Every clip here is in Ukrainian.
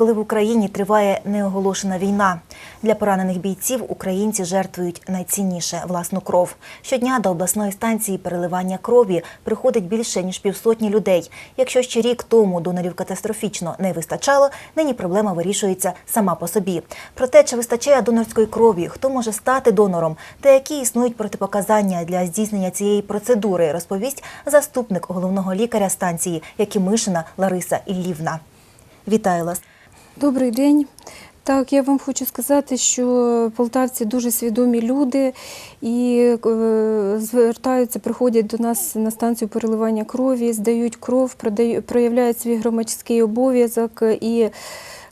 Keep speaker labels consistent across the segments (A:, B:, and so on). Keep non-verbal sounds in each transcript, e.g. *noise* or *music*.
A: коли в Україні триває неоголошена війна. Для поранених бійців українці жертвують найцінніше власну кров. Щодня до обласної станції переливання крові приходить більше ніж півсотні людей. Якщо ще рік тому донорів катастрофічно не вистачало, нині проблема вирішується сама по собі. Про те, чи вистачає донорської крові, хто може стати донором, та які існують протипоказання для здійснення цієї процедури, розповість заступник головного лікаря станції Якимишина Лариса Іллівна. Вітаю вас.
B: Добрий день. Так, я вам хочу сказати, що полтавці дуже свідомі люди і е, звертаються, приходять до нас на станцію переливання крові, здають кров, проявляють свій громадський обов'язок. І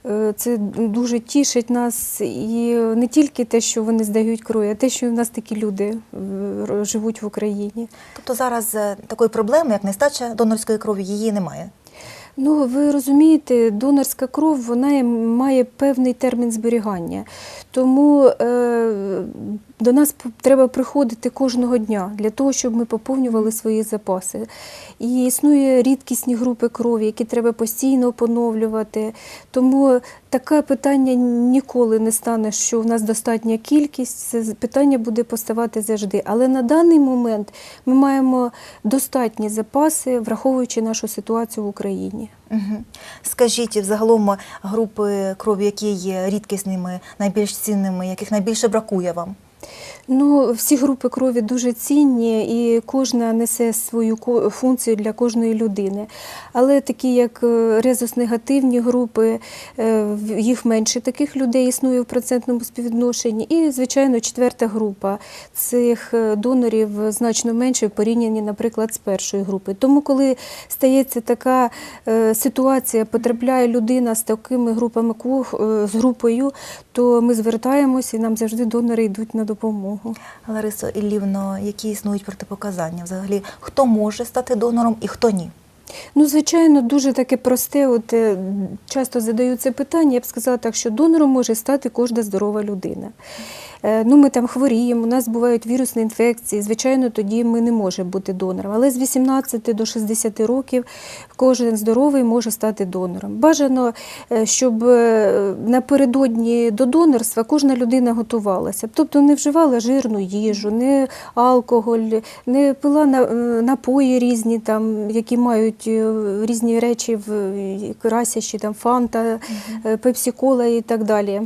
B: е, це дуже тішить нас. І не тільки те, що вони здають кров, а те, що в нас такі люди е, живуть в Україні.
A: Тобто зараз такої проблеми, як нестача донорської крові, її немає.
B: Ну, ви розумієте, донорська кров вона має певний термін зберігання. Тому е, до нас треба приходити кожного дня для того, щоб ми поповнювали свої запаси. І існує рідкісні групи крові, які треба постійно поновлювати. Тому таке питання ніколи не стане, що в нас достатня кількість. Це питання буде поставати завжди. Але на даний момент ми маємо достатні запаси, враховуючи нашу ситуацію в Україні.
A: Угу. Скажіть, взагалом групи крові, які є рідкісними, найбільш цінними, яких найбільше бракує вам?
B: Ну, всі групи крові дуже цінні, і кожна несе свою функцію для кожної людини. Але такі, як е, резус-негативні групи, е, їх менше таких людей існує в процентному співвідношенні. І, звичайно, четверта група цих е, донорів значно менше в порівнянні, наприклад, з першою групою. Тому, коли стається така ситуація, потрапляє людина з такими групами з групою, то ми звертаємося і нам завжди донори йдуть на допомогу.
A: Ларисо Іллівно, які існують протипоказання? Взагалі, хто може стати донором і хто ні?
B: Ну, звичайно, дуже таке просте. От е, часто задають це питання. Я б сказала так, що донором може стати кожна здорова людина. Е, Ну, ми там хворіємо, у нас бувають вірусні інфекції. Звичайно, тоді ми не можемо бути донором. Але з 18 до 60 років кожен здоровий може стати донором. Бажано, е, щоб е, напередодні до донорства кожна людина готувалася. Тобто не вживала жирну їжу, не алкоголь, не пила на- напої різні, там, які мають різні речі в красящі, там фанта, пепсі-кола і так далі.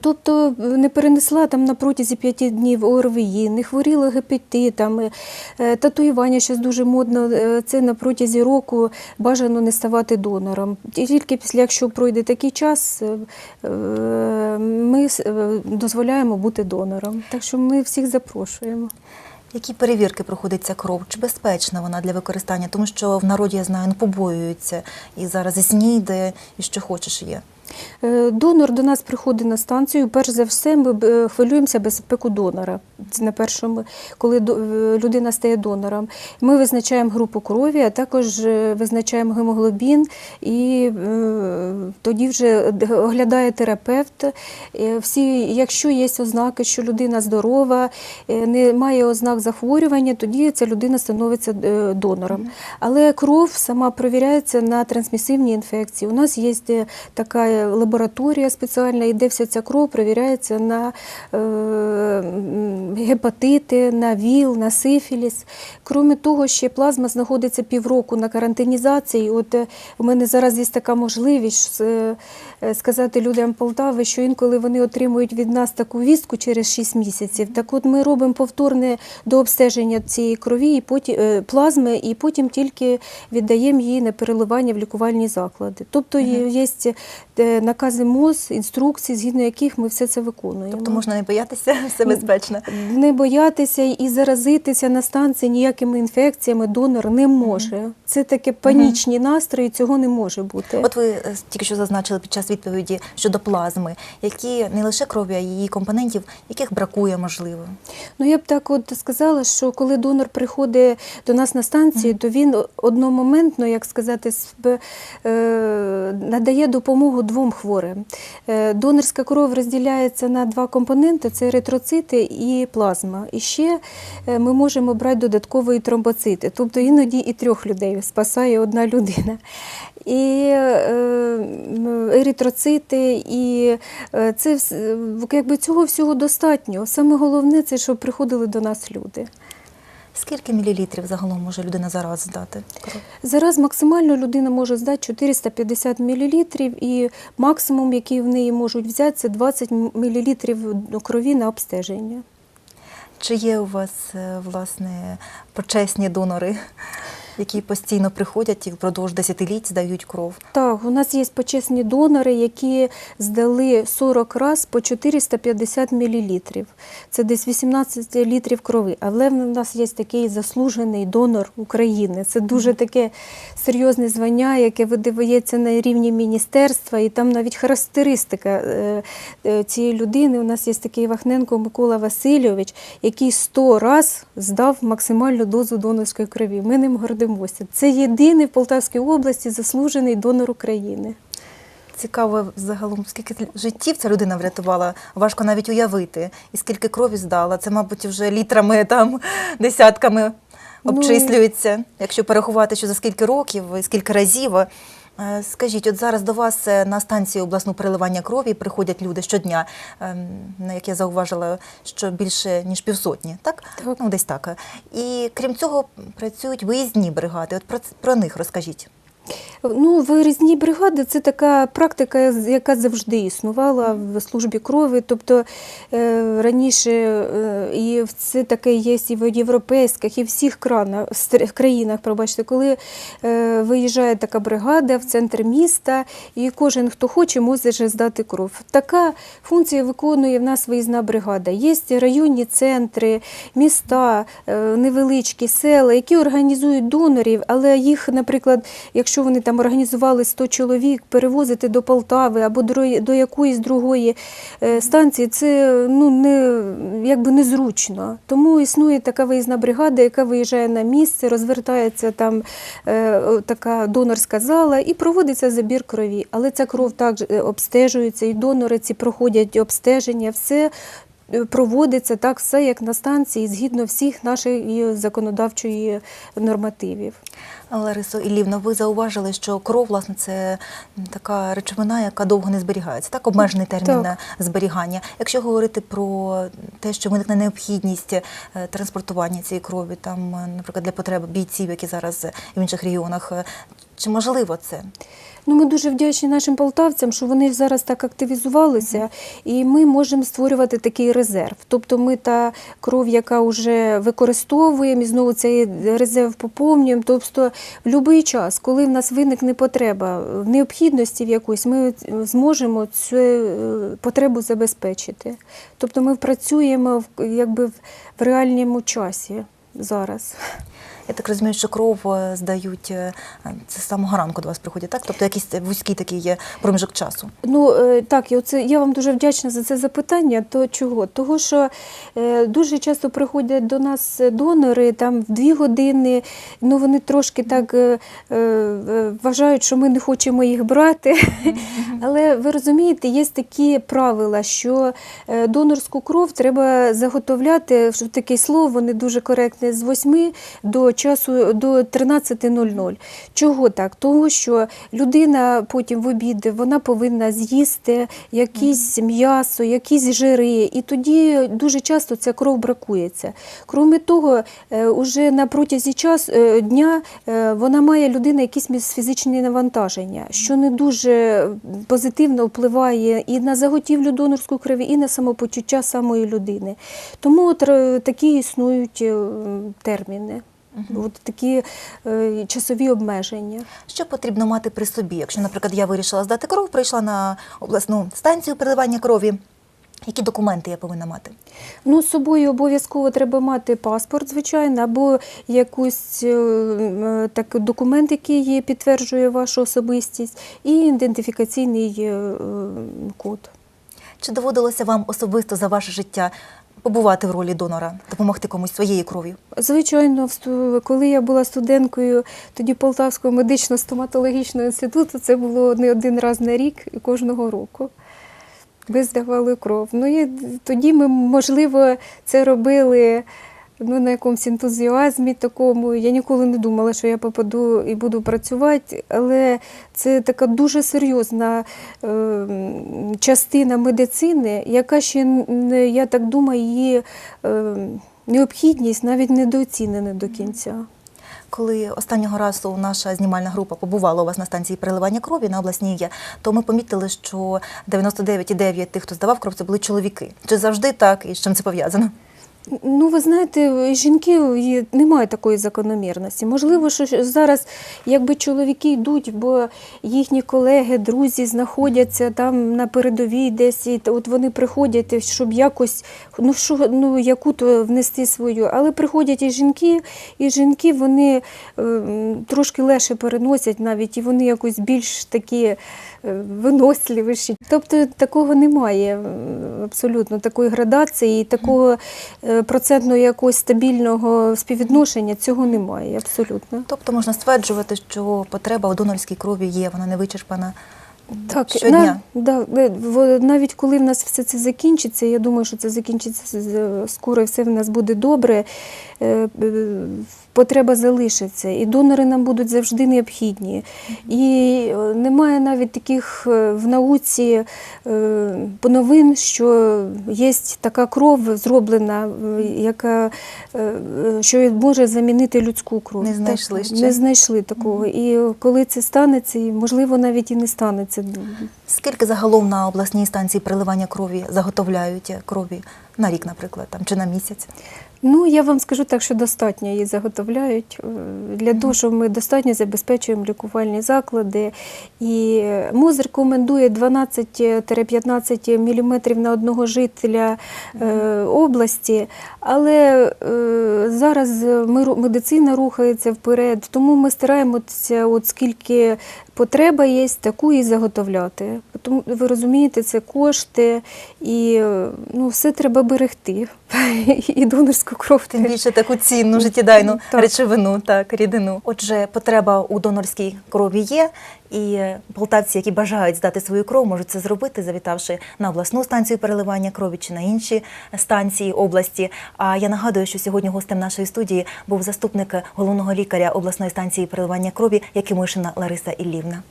B: Тобто не перенесла там на протязі п'яти днів ОРВІ, не хворіла гепатитами, е, татуювання зараз дуже модно, е, це на протязі року бажано не ставати донором. Тільки після, якщо пройде такий час, е, ми дозволяємо бути донором. Так що ми всіх запрошуємо.
A: Які перевірки проходить ця кров? Чи безпечна вона для використання? Тому що в народі я знаю, ну, побоюються і зараз і сніде, і що хочеш є.
B: Е, Донор до нас приходить на станцію. Перш за все, ми е, хвилюємося безпеку донора. На першому, коли е, людина стає донором. Ми визначаємо групу крові, а також е, визначаємо гемоглобін, і е, тоді вже оглядає терапевт. Всі, якщо є ознаки, що людина здорова, не має ознак захворювання, тоді ця людина становиться донором. Але кров сама перевіряється на трансмісивні інфекції. У нас є така лабораторія спеціальна, і де вся ця кров перевіряється на гепатити, на ВІЛ, на сифіліс. Крім того, ще плазма знаходиться півроку на карантинізації. От е, у мене зараз є така можливість е, е, сказати людям Полтави, що інколи вони отримують від нас таку вістку через 6 місяців. Так от ми робимо повторне до обстеження цієї крові і потім е, плазми, і потім тільки віддаємо її на переливання в лікувальні заклади. Тобто є е, накази МОЗ, інструкції, згідно яких ми все це виконуємо.
A: Тобто можна не боятися, *laughs* все безпечно.
B: Не боятися і заразитися на станції ніякими інфекціями донор не може. Це таке панічні настрої, цього не може бути.
A: От ви е, тільки що зазначили під час відповіді щодо плазми, які не лише крові, а й її компонентів, яких бракує можливо.
B: Ну я б так от сказала, що коли донор приходить до нас на станцію, то він одномоментно, як сказати, е, надає допомогу двом хворим. Е, Донорська кров розділяється на два компоненти: це еритроцити і плазма. І ще е, ми можемо брати додаткові тромбоцити, тобто іноді і трьох людей спасає одна людина. і е, еритроцити, і е, це якби цього всього достатньо. Саме головне це, щоб приходили до нас люди.
A: Скільки мілілітрів загалом може людина зараз здати?
B: Зараз максимально людина може здати 450 мл, і максимум, який в неї можуть взяти, це 20 мл крові на обстеження.
A: Чи є у вас е, власне почесні донори, які постійно приходять і впродовж десятиліть здають кров?
B: Так, у нас є почесні донори, які здали 40 раз по 450 мл. Це десь 18 літрів крови. Але в нас є такий заслужений донор України. Це дуже таке серйозне звання, яке видається на рівні міністерства, і там навіть характеристика е, е, цієї людини. У нас є такий Вахненко Микола Васильович, який 100 раз здав максимальну дозу донорської крові. Ми ним гордимося. Це єдиний в Полтавській області заслужений донор України.
A: Цікаво загалом, скільки життів ця людина врятувала, важко навіть уявити. І скільки крові здала. Це, мабуть, вже літрами, там, десятками
B: Ну,
A: обчислюється, якщо порахувати, що за скільки років і скільки разів. Е, Скажіть, от зараз до вас е, на станцію обласного переливання крові приходять люди щодня, ем, на як я зауважила, що більше ніж півсотні, так?
B: Так.
A: Ну, десь так. І крім цього, працюють виїзні бригади. От про, про них розкажіть.
B: Ну, виїзні бригади це така практика, яка завжди існувала в службі крові. Тобто е, раніше е, і це таке є і в європейських, і в всіх країнах, пробачте, коли е, виїжджає така бригада в центр міста, і кожен, хто хоче, може здати кров. Така функція виконує в нас виїзна бригада. Є районні центри, міста, невеличкі села, які організують донорів, але їх, наприклад, якщо вони там організували 100 чоловік, перевозити до Полтави або до, до якоїсь другої е, станції, це ну, не, якби незручно. Тому існує така виїзна бригада, яка виїжджає на місце, розвертається там е, така донорська зала і проводиться забір крові. Але ця кров також е, обстежується, і донори ці проходять обстеження, все. Е, Проводиться так все як на станції згідно всіх нашої законодавчої нормативів.
A: Ларисо Іллівна, ви зауважили, що кров, власне, це така речовина, яка довго не зберігається, так обмежений термін
B: Так.
A: зберігання. Якщо говорити про те, що виникне необхідність е, транспортування цієї крові, там, е, наприклад, для потреб бійців, які зараз в інших регіонах, чи можливо це?
B: Ну, ми дуже вдячні нашим полтавцям, що вони зараз так активізувалися, і ми можемо створювати такий резерв. Тобто ми та кров, яка вже використовуємо, і знову цей резерв поповнюємо. Тобто, в будь-який час, коли в нас виникне потреба в необхідності в якоїсь, ми зможемо цю е, потребу забезпечити. Тобто ми працюємо в- якби в реальному часі зараз.
A: Я так розумію, що кров е, здають е, це з самого ранку до вас приходять, так? Тобто якийсь вузький такий є проміжок часу.
B: Ну е, так, і оце я вам дуже вдячна за це запитання. То чого? Того, що е, дуже часто приходять до нас донори там в дві години. Ну вони трошки так е, е, вважають, що ми не хочемо їх брати. *laughs* Але ви розумієте, є такі правила, що е, донорську кров треба заготовляти, що таке слово не дуже коректне, з 8 до часу до 13.00. Чого так? Тому що людина потім в обід вона повинна з'їсти якісь м'ясо, якісь жири, і тоді дуже часто ця кров бракується. Крім того, е, уже на протязі час, е, дня е, вона має людина якісь фізичні навантаження, що не дуже позитивно впливає і на заготівлю донорської крові, і на самопочуття самої людини. Тому от, такі існують е, терміни. От такі е, часові обмеження.
A: Що потрібно мати при собі? Якщо, наприклад, я вирішила здати кров, прийшла на обласну станцію переливання крові, які документи я повинна мати?
B: Ну, з собою обов'язково треба мати паспорт, звичайно, або якийсь е, е, так, документ, який підтверджує вашу особистість, і ідентифікаційний е, код.
A: Чи доводилося вам особисто за ваше життя побувати в ролі донора, допомогти комусь своєю кров'ю?
B: Звичайно, коли я була студенткою тоді Полтавського медично-стоматологічного інституту, це було не один раз на рік і кожного року. Ви здавали кров. Ну і тоді ми, можливо, це робили ну, на якомусь ентузіазмі такому. Я ніколи не думала, що я попаду і буду працювати, але це така дуже серйозна е, частина медицини, яка ще, я так думаю, її е, необхідність навіть недооцінена до кінця.
A: Коли останнього разу наша знімальна група побувала у вас на станції переливання крові на обласній то ми помітили, що 99,9 тих, хто здавав кров, це були чоловіки. Чи завжди так і з чим це пов'язано?
B: Ну, ви знаєте, жінки немає такої закономірності. Можливо, що зараз, якби чоловіки йдуть, бо їхні колеги, друзі знаходяться там на передовій десь, і от вони приходять, щоб якось ну, що, ну, яку то внести свою. Але приходять і жінки, і жінки вони е, трошки легше переносять навіть, і вони якось більш такі е, виносливіші. Тобто такого немає абсолютно такої градації, такого е, процентного якогось стабільного співвідношення цього немає абсолютно.
A: Тобто можна стверджувати, що потреба у донорській крові є, вона не вичерпана.
B: Так,
A: Щодня.
B: На, да, е, навіть коли в нас все це закінчиться, я думаю, що це закінчиться скоро, і все в нас буде добре. е, е, Потреба залишиться, і донори нам будуть завжди необхідні. І немає навіть таких в науці новин, що є така кров зроблена, яка що може замінити людську кров.
A: Не знайшли
B: Так,
A: ще.
B: Не знайшли такого. І коли це станеться, і можливо навіть і не станеться.
A: Скільки загалом на обласній станції приливання крові заготовляють крові на рік, наприклад, там чи на місяць?
B: Ну, я вам скажу так, що достатньо її заготовляють. Е, Для того, що ми достатньо забезпечуємо лікувальні заклади. І МОЗ рекомендує 12-15 мм на одного жителя е, області. Але е, зараз медицина рухається вперед, тому ми стараємося, от скільки потреба є, таку і заготовляти. Тому ви розумієте, це кошти, і ну, все треба берегти. *laughs* І донорську кров.
A: Тим більше таку цінну життєдайну
B: Так.
A: речовину, так, рідину. Отже, потреба у донорській крові є, і полтавці, які бажають здати свою кров, можуть це зробити, завітавши на обласну станцію переливання крові чи на інші станції області. А я нагадую, що сьогодні гостем нашої студії був заступник головного лікаря обласної станції переливання крові Якимишина Лариса Іллівна.